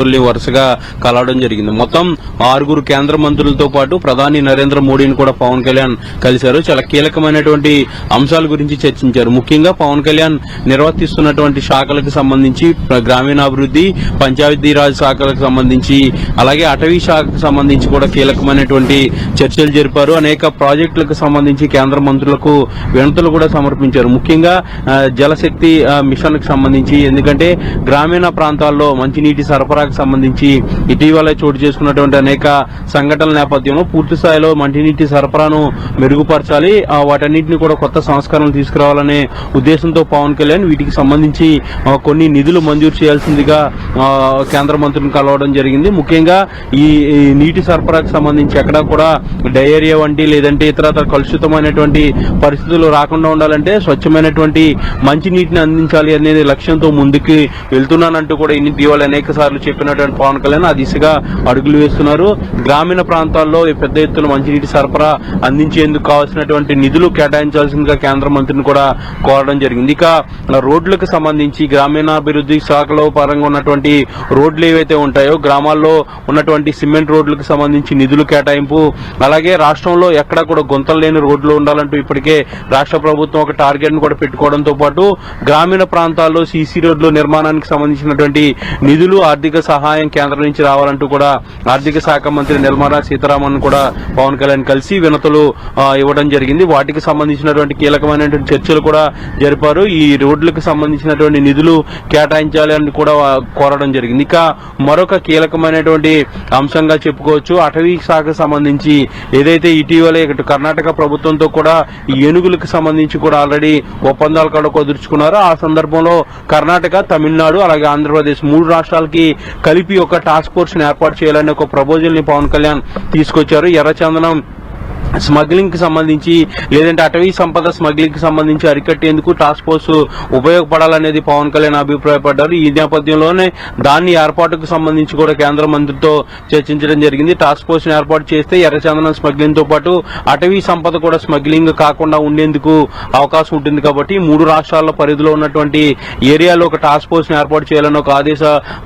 మంత్రుల్ని వరుసగా కలవడం జరిగింది. మొత్తం ఆరుగురు కేంద్ర మంత్రులతో పాటు ప్రధాని నరేంద్ర మోడీని కూడా పవన్ కళ్యాణ్ కలిశారు. చాలా కీలకమైనటువంటి అంశాల గురించి చర్చించారు. ముఖ్యంగా పవన్ కళ్యాణ్ నిర్వర్తిస్తున్నటువంటి శాఖలకు సంబంధించి ప్ర- గ్రామీణాభివృద్ధి పంచాయతీరాజ్ శాఖలకు సంబంధించి అలాగే అటవీ శాఖకు సంబంధించి కూడా కీలకమైనటువంటి చర్చలు జరిపారు. అనేక ప్రాజెక్టులకు సంబంధించి కేంద్ర మంత్రులకు వినతులు కూడా సమర్పించారు. ముఖ్యంగా జలశక్తి మిషన్కు మిషన్ సంబంధించి ఎందుకంటే గ్రామీణ ప్రాంతాల్లో మంచినీటి సరఫరా సరఫరాకు సంబంధించి ఇటీవల చోటు చేసుకున్నటువంటి అనేక సంఘటనల నేపథ్యంలో పూర్తి స్థాయిలో మంచినీటి సరఫరాను మెరుగుపరచాలి. వాటన్నిటిని కూడా కొత్త సంస్కరణలు తీసుకురావాలనే ఉద్దేశంతో పవన్ కళ్యాణ్ వీటికి సంబంధించి కొన్ని నిధులు మంజూరు చేయాల్సిందిగా కేంద్ర మంత్రులను కలవడం జరిగింది. ముఖ్యంగా ఈ నీటి సరఫరాకు సంబంధించి ఎక్కడా కూడా డయేరియా వంటి లేదంటే ఇతర కలుషితమైనటువంటి పరిస్థితులు రాకుండా ఉండాలంటే స్వచ్ఛమైనటువంటి మంచి నీటిని అందించాలి అనేది లక్ష్యంతో ముందుకు వెళ్తున్నానంటూ కూడా ఇన్ని ఇటీవల అనేక సార్లు చెప్పినటువంటి పవన్ కళ్యాణ్ ఆ దిశగా అడుగులు వేస్తున్నారు. గ్రామీణ ప్రాంతాల్లో ఈ పెద్ద ఎత్తున మంచినీటి సరఫరా అందించేందుకు కావాల్సినటువంటి నిధులు కేటాయించాల్సిందిగా కేంద్ర మంత్రిని కూడా కోరడం జరిగింది. ఇక రోడ్లకు సంబంధించి గ్రామీణాభివృద్ధి శాఖలో పరంగా ఉన్నటువంటి రోడ్లు ఏవైతే ఉంటాయో గ్రామాల్లో ఉన్నటువంటి సిమెంట్ రోడ్లకు సంబంధించి నిధులు కేటాయింపు అలాగే రాష్ట్రంలో ఎక్కడా కూడా గుంతలు లేని రోడ్లు ఉండాలంటూ ఇప్పటికే రాష్ట్ర ప్రభుత్వం ఒక టార్గెట్ను కూడా పెట్టుకోవడంతో పాటు గ్రామీణ ప్రాంతాల్లో సీసీ రోడ్లు నిర్మాణానికి సంబంధించినటువంటి నిధులు ఆర్థిక సహాయం కేంద్రం నుంచి రావాలంటూ కూడా ఆర్థిక శాఖ మంత్రి నిర్మలా సీతారామన్ కూడా పవన్ కళ్యాణ్ కలిసి వినతులు ఇవ్వడం జరిగింది. వాటికి సంబంధించినటువంటి కీలకమైనటువంటి చర్చలు కూడా జరిపారు. ఈ రోడ్లకు సంబంధించినటువంటి నిధులు కేటాయించాలి అని కూడా కోరడం జరిగింది. ఇక మరొక కీలకమైనటువంటి అంశంగా చెప్పుకోవచ్చు. అటవీ శాఖకు సంబంధించి ఏదైతే ఇటీవల కర్ణాటక ప్రభుత్వంతో కూడా ఈ ఏనుగులకు సంబంధించి కూడా ఆల్రెడీ ఒప్పందాలు కూడా కుదుర్చుకున్నారు. ఆ సందర్భంలో కర్ణాటక తమిళనాడు అలాగే ఆంధ్రప్రదేశ్ మూడు రాష్ట్రాలకి కలిపి ఒక టాస్క్ ఫోర్స్ ఏర్పాటు చేయాలని ఒక ప్రపోజల్ని పవన్ కళ్యాణ్ తీసుకొచ్చారు. ఎర్రచందనం స్మగ్లింగ్కి సంబంధించి లేదంటే అటవీ సంపద స్మగ్లింగ్కి సంబంధించి అరికట్టేందుకు టాస్క్ ఫోర్స్ ఉపయోగపడాలనేది పవన్ కళ్యాణ్ అభిప్రాయపడ్డారు. ఈ నేపథ్యంలోనే దాన్ని ఏర్పాటుకు సంబంధించి కూడా కేంద్ర మంత్రితో చర్చించడం జరిగింది. టాస్క్ ఫోర్స్ని ఏర్పాటు చేస్తే ఎర్రచందనం స్మగ్లింగ్తో పాటు అటవీ సంపద కూడా స్మగ్లింగ్ కాకుండా ఉండేందుకు అవకాశం ఉంటుంది కాబట్టి మూడు రాష్ట్రాల పరిధిలో ఉన్నటువంటి ఏరియాలో ఒక టాస్క్ ఫోర్స్ని ఏర్పాటు చేయాలని ఒక ఆదేశ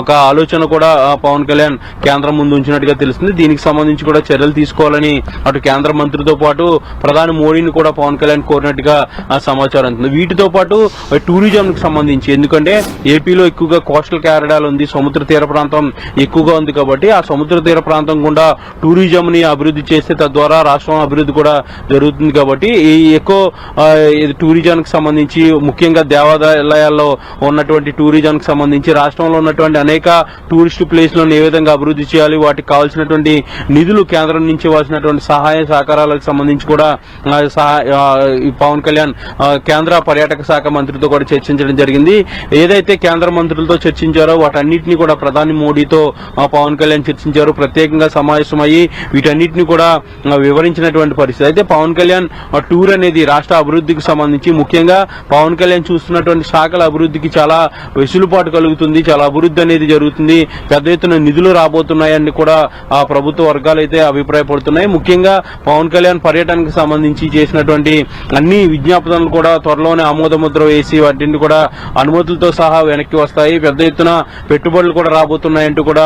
ఒక ఆలోచన కూడా పవన్ కళ్యాణ్ కేంద్రం ముందు ఉంచినట్టుగా తెలుస్తుంది. దీనికి సంబంధించి కూడా చర్యలు తీసుకోవాలని అటు కేంద్ర మంత్రితో పాటు ప్రధాని మోడీని కూడా పవన్ కళ్యాణ్ కోరినట్టుగా సమాచారం అందుతుంది వీటితో పాటు టూరిజంకి సంబంధించి ఎందుకంటే ఏపీలో ఎక్కువగా కోస్టల్ క్యారడాలు ఉంది సముద్ర తీర ప్రాంతం ఎక్కువగా ఉంది కాబట్టి ఆ సముద్ర తీర ప్రాంతం గుండా టూరిజం ని అభివృద్ధి చేస్తే తద్వారా రాష్ట్రం అభివృద్ధి కూడా జరుగుతుంది కాబట్టి ఈ ఎక్కువ టూరిజానికి సంబంధించి ముఖ్యంగా దేవాలయాల్లో ఉన్నటువంటి టూరిజానికి సంబంధించి రాష్ట్రంలో ఉన్నటువంటి అనేక టూరిస్ట్ ప్లేస్లను ఏ విధంగా అభివృద్ధి చేయాలి వాటికి కావాల్సినటువంటి నిధులు కేంద్రం నుంచి ఇవ్వాల్సినటువంటి సహాయ వ్యవహారాలకు సంబంధించి కూడా పవన్ కళ్యాణ్ కేంద్ర పర్యాటక శాఖ మంత్రితో కూడా చర్చించడం జరిగింది. ఏదైతే కేంద్ర మంత్రులతో చర్చించారో వాటన్నిటిని కూడా ప్రధాని మోడీతో పవన్ కళ్యాణ్ చర్చించారు. ప్రత్యేకంగా సమావేశమయ్యి వీటన్నిటిని కూడా వివరించినటువంటి పరిస్థితి. అయితే పవన్ కళ్యాణ్ టూర్ అనేది రాష్ట్ర అభివృద్ధికి సంబంధించి ముఖ్యంగా పవన్ కళ్యాణ్ చూస్తున్నటువంటి శాఖల అభివృద్ధికి చాలా వెసులుబాటు కలుగుతుంది. చాలా అభివృద్ధి అనేది జరుగుతుంది. పెద్ద ఎత్తున నిధులు రాబోతున్నాయని కూడా ఆ ప్రభుత్వ వర్గాలు అయితే అభిప్రాయపడుతున్నాయి. ముఖ్యంగా పవన్ పవన్ కళ్యాణ్ పర్యటనకు సంబంధించి చేసినటువంటి అన్ని విజ్ఞాపనలు కూడా త్వరలోనే ఆమోదముద్ర వేసి వాటిని కూడా అనుమతులతో సహా వెనక్కి వస్తాయి. పెద్ద ఎత్తున పెట్టుబడులు కూడా రాబోతున్నాయంటూ కూడా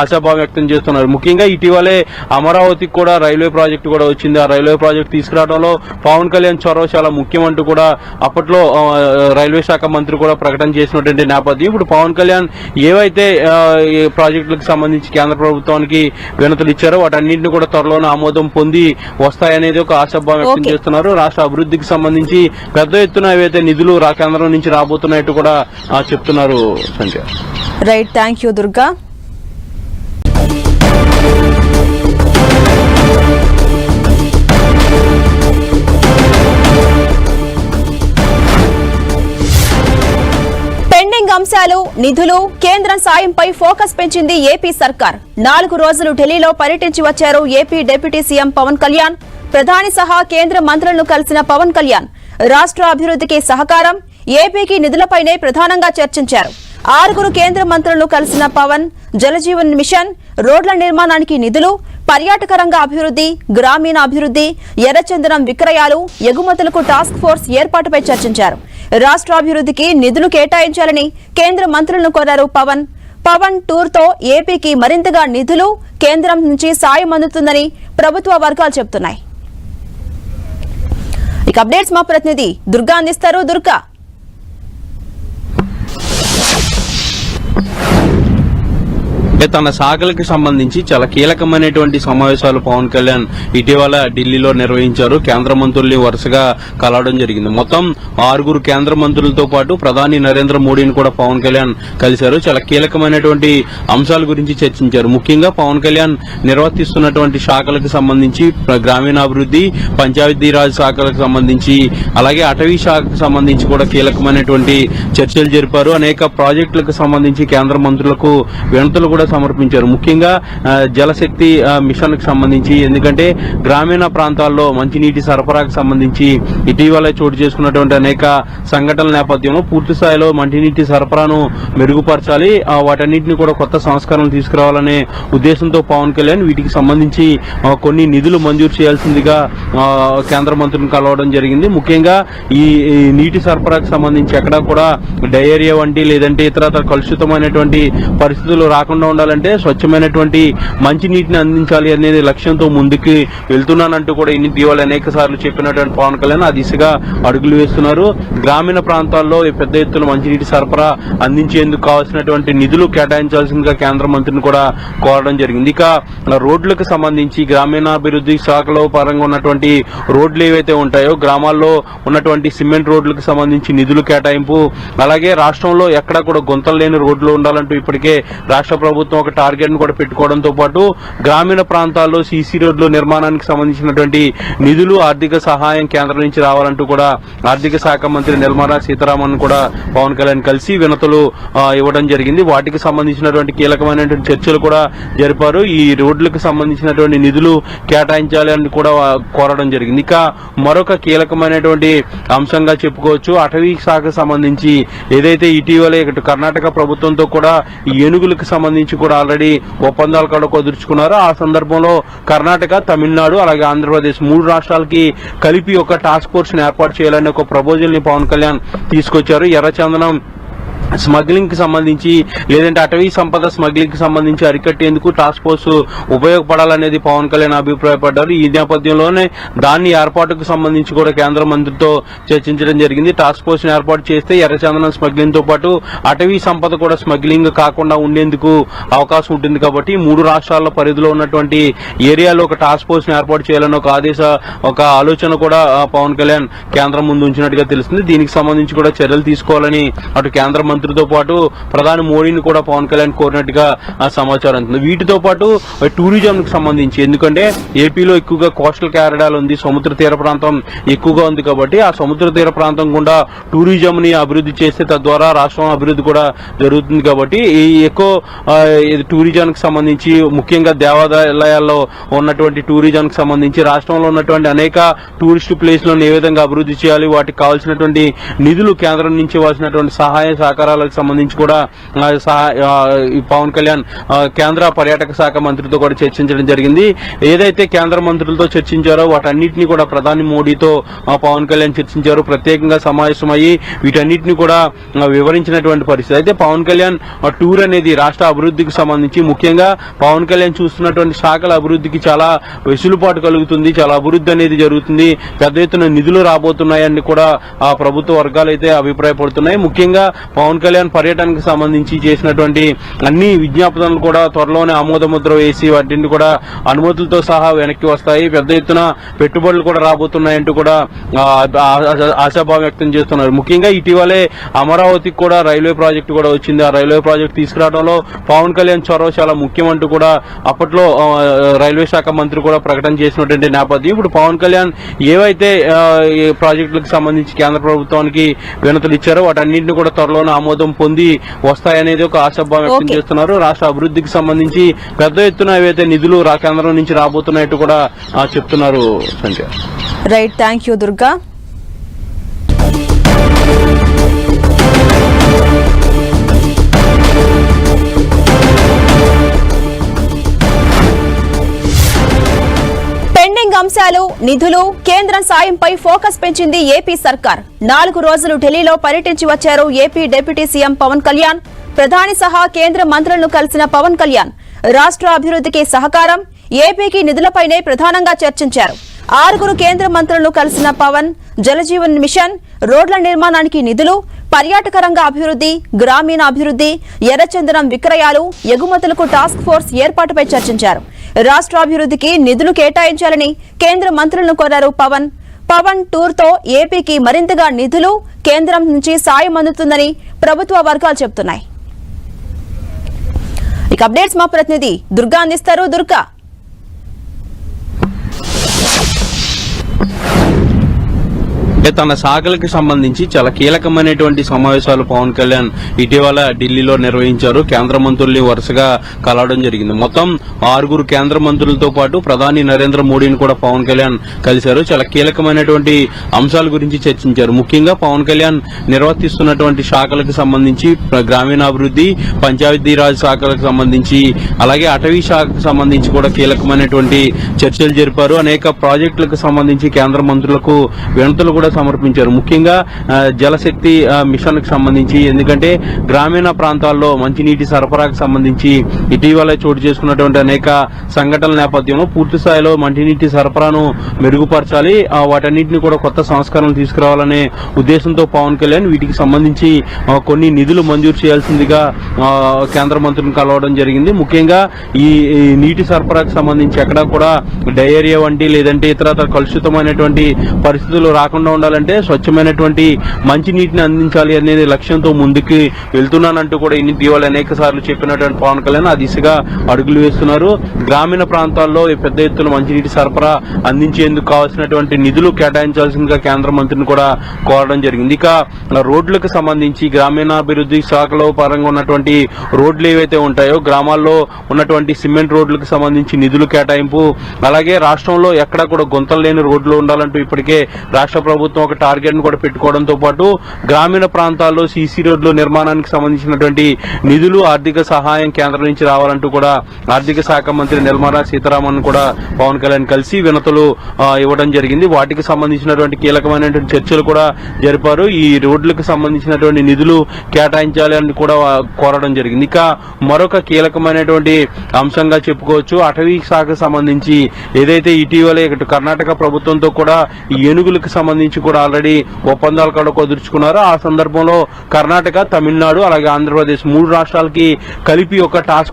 ఆశాభావం వ్యక్తం చేస్తున్నారు. ముఖ్యంగా ఇటీవలే అమరావతికి కూడా రైల్వే ప్రాజెక్టు కూడా వచ్చింది. ఆ రైల్వే ప్రాజెక్టు తీసుకురావడంలో పవన్ కళ్యాణ్ చొరవ చాలా ముఖ్యం అంటూ కూడా అప్పట్లో రైల్వే శాఖ మంత్రి కూడా ప్రకటన చేసినటువంటి నేపథ్యం. ఇప్పుడు పవన్ కళ్యాణ్ ఏవైతే ప్రాజెక్టులకు సంబంధించి కేంద్ర ప్రభుత్వానికి వినతులు ఇచ్చారో వాటన్నింటిని కూడా త్వరలోనే ఆమోదం పొంది వస్తాయనేది ఒక ఆశాభావం వ్యక్తం. చేస్తున్నారు. రాష్ట్ర అభివృద్ధికి సంబంధించి పెద్ద ఎత్తున ఏవైతే నిధులు రా కేంద్రం నుంచి రాబోతున్నట్టు కూడా చెప్తున్నారు Sanjay right thank you Durga అంశాలు నిధులు కేంద్రం సాయంపై ఫోకస్ పెంచింది ఏపీ సర్కార్. నాలుగు రోజులు ఢిల్లీలో పర్యటించి వచ్చారు AP deputy CM Pawan Kalyan. ప్రధాని సహా కేంద్ర మంత్రులను కలిసిన పవన్ కళ్యాణ్ రాష్ట్ర అభివృద్ధికి సహకారం ఏపీకి నిధులపైనే ప్రధానంగా చర్చించారు. ఆరుగురు కేంద్ర మంత్రులను కలిసిన పవన్ జలజీవన్ మిషన్ రోడ్ల నిర్మాణానికి నిధులు పర్యాటక రంగ అభివృద్ధి గ్రామీణ అభివృద్ధి ఎర్రచందనం విక్రయాలు ఎగుమతులకు టాస్క్ ఫోర్స్ ఏర్పాటుపై చర్చించారు. రాష్ట్ర అభివృద్ధికి నిధులు కేటాయించాలని కేంద్ర మంత్రులను కోరారు పవన్. పవన్ టూర్తో ఏపీకి మరింతగా నిధులు కేంద్రం నుంచి సాయం అందుతుందని ప్రభుత్వ వర్గాలు చెబుతున్నాయి. ఇక అప్డేట్స్ మా ప్రతినిధి దుర్గా అందిస్తారు. దుర్గా అంటే తన శాఖలకు సంబంధించి చాలా కీలకమైనటువంటి సమావేశాలు పవన్ కళ్యాణ్ ఇటీవల ఢిల్లీలో నిర్వహించారు. కేంద్ర మంత్రుల్ని వరుసగా కలవడం జరిగింది. మొత్తం ఆరుగురు కేంద్ర మంత్రులతో పాటు ప్రధాని నరేంద్ర మోడీని కూడా పవన్ కళ్యాణ్ కలిశారు. చాలా కీలకమైనటువంటి అంశాల గురించి చర్చించారు. ముఖ్యంగా పవన్ కళ్యాణ్ నిర్వర్తిస్తున్నటువంటి శాఖలకు సంబంధించి ప్ర- గ్రామీణాభివృద్ధి పంచాయతీరాజ్ శాఖలకు సంబంధించి అలాగే అటవీ శాఖకు సంబంధించి కూడా కీలకమైనటువంటి చర్చలు జరిపారు. అనేక ప్రాజెక్టులకు సంబంధించి కేంద్ర మంత్రులకు వినతులు కూడా సమర్పించారు. ముఖ్యంగా జలశక్తి మిషన్కు సంబంధించి ఎందుకంటే గ్రామీణ ప్రాంతాల్లో మంచినీటి సరఫరాకు సంబంధించి ఇటీవల చోటు చేసుకున్నటువంటి అనేక సంఘటనల నేపథ్యంలో పూర్తి స్థాయిలో మంచినీటి సరఫరాను మెరుగుపరచాలి. వాటన్నిటిని కూడా కొత్త సంస్కరణలు తీసుకురావాలనే ఉద్దేశంతో పవన్ కళ్యాణ్ వీటికి సంబంధించి కొన్ని నిధులు మంజూరు చేయాల్సిందిగా కేంద్ర మంత్రులను కలవడం జరిగింది. ముఖ్యంగా ఈ నీటి సరఫరాకు సంబంధించి ఎక్కడా కూడా డయేరియా వంటి లేదంటే ఇతర కలుషితమైనటువంటి పరిస్థితులు రాకుండా ఉండాలంటే స్వచ్ఛమైనటువంటి మంచి నీటిని అందించాలి అనేది లక్ష్యంతో ముందుకు వెళ్తున్నానంటూ కూడా ఇన్ని దీవాలు అనేక సార్లు చెప్పినటువంటి పవన్ కళ్యాణ్ ఆ దిశగా అడుగులు వేస్తున్నారు. గ్రామీణ ప్రాంతాల్లో పెద్ద ఎత్తున మంచినీటి సరఫరా అందించేందుకు కావాల్సినటువంటి నిధులు కేటాయించాల్సిందిగా కేంద్ర మంత్రిని కూడా కోరడం జరిగింది. ఇక రోడ్లకు సంబంధించి గ్రామీణాభివృద్ధి శాఖలో పరంగా ఉన్నటువంటి రోడ్లు ఏవైతే ఉంటాయో గ్రామాల్లో ఉన్నటువంటి సిమెంట్ రోడ్లకు సంబంధించి నిధులు కేటాయింపు అలాగే రాష్ట్రంలో ఎక్కడా కూడా గుంతలు లేని రోడ్లు ఉండాలంటూ ఇప్పటికే రాష్ట్ర ప్రభుత్వం ఒక టార్గెట్ను కూడా పెట్టుకోవడంతో పాటు గ్రామీణ ప్రాంతాల్లో సీసీ రోడ్లు నిర్మాణానికి సంబంధించినటువంటి నిధులు ఆర్థిక సహాయం కేంద్రం నుంచి రావాలంటూ కూడా ఆర్థిక శాఖ మంత్రి నిర్మలా సీతారామన్ కూడా పవన్ కళ్యాణ్ కలిసి వినతులు ఇవ్వడం జరిగింది. వాటికి సంబంధించినటువంటి కీలకమైనటువంటి చర్చలు కూడా జరిపారు. ఈ రోడ్లకు సంబంధించినటువంటి నిధులు కేటాయించాలి అని కూడా కోరడం జరిగింది. ఇక మరొక కీలకమైనటువంటి అంశంగా చెప్పుకోవచ్చు. అటవీ శాఖకు సంబంధించి ఏదైతే ఇటీవలే కర్ణాటక ప్రభుత్వంతో కూడా ఈ ఏనుగులకు సంబంధించి కూడా ఆల్రెడీ ఒప్పందాలు కూడా కుదుర్చుకున్నారు. ఆ సందర్భంలో కర్ణాటక తమిళనాడు అలాగే ఆంధ్రప్రదేశ్ మూడు రాష్ట్రాలకి కలిపి ఒక టాస్క్ ఫోర్స్ని ఏర్పాటు చేయాలని ఒక ప్రపోజల్ని పవన్ కళ్యాణ్ తీసుకొచ్చారు. ఎర్రచందనం స్మగ్లింగ్కి సంబంధించి లేదంటే అటవీ సంపద స్మగ్లింగ్కి సంబంధించి అరికట్టేందుకు టాస్క్ ఫోర్స్ ఉపయోగపడాలనేది పవన్ కళ్యాణ్ అభిప్రాయపడ్డారు. ఈ నేపథ్యంలోనే దాన్ని ఏర్పాటుకు సంబంధించి కూడా కేంద్ర మంత్రితో చర్చించడం జరిగింది. టాస్క్ ఫోర్స్ ఏర్పాటు చేస్తే ఎర్రచందనం స్మగ్లింగ్తో పాటు అటవీ సంపద కూడా స్మగ్లింగ్ కాకుండా ఉండేందుకు అవకాశం ఉంటుంది కాబట్టి మూడు రాష్ట్రాల పరిధిలో ఉన్నటువంటి ఏరియాలో ఒక టాస్క్ ఫోర్స్ ఏర్పాటు చేయాలని ఒక ఆదేశ ఒక ఆలోచన కూడా పవన్ కళ్యాణ్ కేంద్రం ముందు ఉంచినట్టుగా తెలుస్తుంది. దీనికి సంబంధించి కూడా చర్యలు తీసుకోవాలని అటు కేంద్ర మంత్రి మంత్రితో పాటు ప్రధాని మోడీని కూడా పవన్ కళ్యాణ్ కోరినట్టుగా ఆ, సమాచారం అందుతుంది వీటితో పాటు టూరిజంకి సంబంధించి ఎందుకంటే ఏపీలో ఎక్కువగా కోస్టల్ క్యారడాలు ఉంది సముద్ర తీర ప్రాంతం ఎక్కువగా ఉంది కాబట్టి ఆ సముద్ర తీర ప్రాంతం గుండా టూరిజం ని అభివృద్ధి చేస్తే తద్వారా రాష్ట్రం అభివృద్ధి కూడా జరుగుతుంది కాబట్టి ఈ ఎక్కువ ఆ, టూరిజం సంబంధించి ముఖ్యంగా దేవాలయాల్లో ఉన్నటువంటి టూరిజం సంబంధించి రాష్ట్రంలో ఉన్నటువంటి అనేక టూరిస్ట్ ప్లేస్లను ఏ విధంగా అభివృద్ధి చేయాలి వాటికి కావాల్సినటువంటి నిధులు కేంద్రం నుంచి ఇవ్వాల్సినటువంటి సహాయ సహకారాలకు సంబంధించి కూడా పవన్ కళ్యాణ్ కేంద్ర పర్యాటక శాఖ మంత్రితో కూడా చర్చించడం జరిగింది. ఏదైతే కేంద్ర మంత్రులతో చర్చించారో వాటన్నిటిని కూడా ప్రధాని మోడీతో పవన్ కళ్యాణ్ చర్చించారు. ప్రత్యేకంగా సమావేశమయ్యి వీటన్నిటిని కూడా వివరించినటువంటి పరిస్థితి. అయితే పవన్ కళ్యాణ్ టూర్ అనేది రాష్ట్ర అభివృద్ధికి సంబంధించి ముఖ్యంగా పవన్ కళ్యాణ్ చూస్తున్నటువంటి శాఖల అభివృద్ధికి చాలా వెసులుబాటు కలుగుతుంది. చాలా అభివృద్ధి అనేది జరుగుతుంది. పెద్ద ఎత్తున నిధులు రాబోతున్నాయని కూడా ఆ ప్రభుత్వ వర్గాలు అయితే అభిప్రాయపడుతున్నాయి. ముఖ్యంగా పవన్ పవన్ కళ్యాణ్ పర్యటనకు సంబంధించి చేసినటువంటి అన్ని విజ్ఞాపనలు కూడా త్వరలోనే ఆమోదముద్ర వేసి వాటిని కూడా అనుమతులతో సహా వెనక్కి వస్తాయి. పెద్ద ఎత్తున పెట్టుబడులు కూడా రాబోతున్నాయంటూ కూడా ఆశాభావం వ్యక్తం చేస్తున్నారు. ముఖ్యంగా ఇటీవలే అమరావతికి కూడా రైల్వే ప్రాజెక్టు కూడా వచ్చింది. ఆ రైల్వే ప్రాజెక్టు తీసుకురావడంలో పవన్ కళ్యాణ్ చొరవ చాలా ముఖ్యమంటూ కూడా అప్పట్లో రైల్వే శాఖ మంత్రి కూడా ప్రకటన చేసినటువంటి నేపథ్యం. ఇప్పుడు పవన్ కళ్యాణ్ ఏవైతే ప్రాజెక్టులకు సంబంధించి కేంద్ర ప్రభుత్వానికి వినతులు ఇచ్చారో వాటన్నింటిని కూడా త్వరలోనే ఆమోదం పొంది వస్తాయనేది ఒక ఆశాభావం వ్యక్తం. చేస్తున్నారు. రాష్ట్ర అభివృద్ధికి సంబంధించి పెద్ద ఎత్తున ఏవైతే నిధులు రా కేంద్రం నుంచి రాబోతున్నట్టు కూడా చెప్తున్నారు Sanjay. Right thank you Durga అంశాలు నిధులు కేంద్రం సాయంపై ఫోకస్ పెంచింది ఏపీ సర్కార్. నాలుగు రోజులు ఢిల్లీలో పర్యటించి వచ్చారు AP deputy CM Pawan Kalyan. ప్రధాని సహా కేంద్ర మంత్రులను కలిసిన పవన్ కళ్యాణ్ రాష్ట్ర అభివృద్ధికి సహకారం ఏపీకి నిధులపైనే ప్రధానంగా చర్చించారు. ఆరుగురు కేంద్ర మంత్రులను కలిసిన పవన్ జలజీవన్ మిషన్ రోడ్ల నిర్మాణానికి నిధులు పర్యాటక రంగ అభివృద్ధి గ్రామీణ అభివృద్ధి ఎర్రచందనం విక్రయాలు ఎగుమతులకు టాస్క్ ఫోర్స్ ఏర్పాటుపై చర్చించారు. రాష్ట్రాభివృద్ధికి నిధులు కేటాయించాలని కేంద్ర మంత్రులను కోరారు పవన్. పవన్ టూర్తో ఏపీకి మరింతగా నిధులు కేంద్రం నుంచి సాయం అందుతుందని ప్రభుత్వ వర్గాలు చెబుతున్నాయి. ఇక అప్డేట్స్ మా ప్రతినిధి దుర్గా అందిస్తారు దుర్గా తన శాఖలకు సంబంధించి చాలా కీలకమైనటువంటి సమావేశాలు పవన్ కళ్యాణ్ ఇటీవల ఢిల్లీలో నిర్వహించారు. కేంద్ర మంత్రుల్ని వరుసగా కలవడం జరిగింది. మొత్తం ఆరుగురు కేంద్ర మంత్రులతో పాటు ప్రధాని నరేంద్ర మోడీని కూడా పవన్ కళ్యాణ్ కలిశారు. చాలా కీలకమైనటువంటి అంశాల గురించి చర్చించారు. ముఖ్యంగా పవన్ కళ్యాణ్ నిర్వర్తిస్తున్నటువంటి శాఖలకు సంబంధించి ప్ర- గ్రామీణాభివృద్ధి పంచాయతీరాజ్ శాఖలకు సంబంధించి అలాగే అటవీ శాఖకు సంబంధించి కూడా కీలకమైనటువంటి చర్చలు జరిపారు. అనేక ప్రాజెక్టులకు సంబంధించి కేంద్ర మంత్రులకు వినతులు కూడా సమర్పించారు. ముఖ్యంగా జలశక్తి మిషన్కు సంబంధించి ఎందుకంటే గ్రామీణ ప్రాంతాల్లో మంచినీటి సరఫరాకు సంబంధించి ఇటీవల చోటు చేసుకున్నటువంటి అనేక సంఘటనల నేపథ్యంలో పూర్తి స్థాయిలో మంచినీటి సరఫరాను మెరుగుపరచాలి. వాటన్నిటిని కూడా కొత్త సంస్కరణలు తీసుకురావాలనే ఉద్దేశంతో పవన్ కళ్యాణ్ వీటికి సంబంధించి కొన్ని నిధులు మంజూరు చేయాల్సిందిగా కేంద్ర మంత్రులను కలవడం జరిగింది. ముఖ్యంగా ఈ ఈ నీటి సరఫరాకు సంబంధించి ఎక్కడా కూడా డయేరియా వంటి లేదంటే ఇతర కలుషితమైనటువంటి పరిస్థితులు రాకుండా ఉండాలంటే స్వచ్ఛమైనటువంటి మంచి నీటిని అందించాలి అనేది లక్ష్యంతో ముందుకు వెళ్తున్నానంటూ కూడా ఇన్ని ఇటీవల అనేక సార్లు చెప్పినటువంటి పవన్ కళ్యాణ్ ఆ దిశగా అడుగులు వేస్తున్నారు. గ్రామీణ ప్రాంతాల్లో ఈ పెద్ద ఎత్తున మంచినీటి సరఫరా అందించేందుకు కావాల్సినటువంటి నిధులు కేటాయించాల్సిందిగా కేంద్ర మంత్రిని కూడా కోరడం జరిగింది. ఇక రోడ్లకు సంబంధించి గ్రామీణాభివృద్ధి శాఖలో పరంగా ఉన్నటువంటి రోడ్లు ఏవైతే ఉంటాయో గ్రామాల్లో ఉన్నటువంటి సిమెంట్ రోడ్లకు సంబంధించి నిధులు కేటాయింపు అలాగే రాష్ట్రంలో ఎక్కడ కూడా గుంతలు లేని రోడ్లు ఉండాలంటూ ఇప్పటికే రాష్ట్ర ప్రభుత్వం ఒక టార్గెట్ను కూడా పెట్టుకోవడంతో పాటు గ్రామీణ ప్రాంతాల్లో సీసీ రోడ్లు నిర్మాణానికి సంబంధించినటువంటి నిధులు ఆర్థిక సహాయం కేంద్రం నుంచి రావాలంటూ కూడా ఆర్థిక శాఖ మంత్రి నిర్మలా సీతారామన్ కూడా పవన్ కళ్యాణ్ కలిసి వినతులు ఇవ్వడం జరిగింది. వాటికి సంబంధించినటువంటి కీలకమైనటువంటి చర్చలు కూడా జరిపారు. ఈ రోడ్లకు సంబంధించినటువంటి నిధులు కేటాయించాలి అని కూడా కోరడం జరిగింది. ఇక మరొక కీలకమైనటువంటి అంశంగా చెప్పుకోవచ్చు. అటవీ శాఖకు సంబంధించి ఏదైతే ఇటీవలే కర్ణాటక ప్రభుత్వంతో కూడా ఈ ఏనుగులకు సంబంధించి కూడా ఆల్రెడీ ఒప్పందాలు కూడా కుదుర్చుకున్నారు. ఆ సందర్భంలో కర్ణాటక తమిళనాడు అలాగే ఆంధ్రప్రదేశ్ మూడు రాష్ట్రాలకి కలిపి ఒక టాస్క్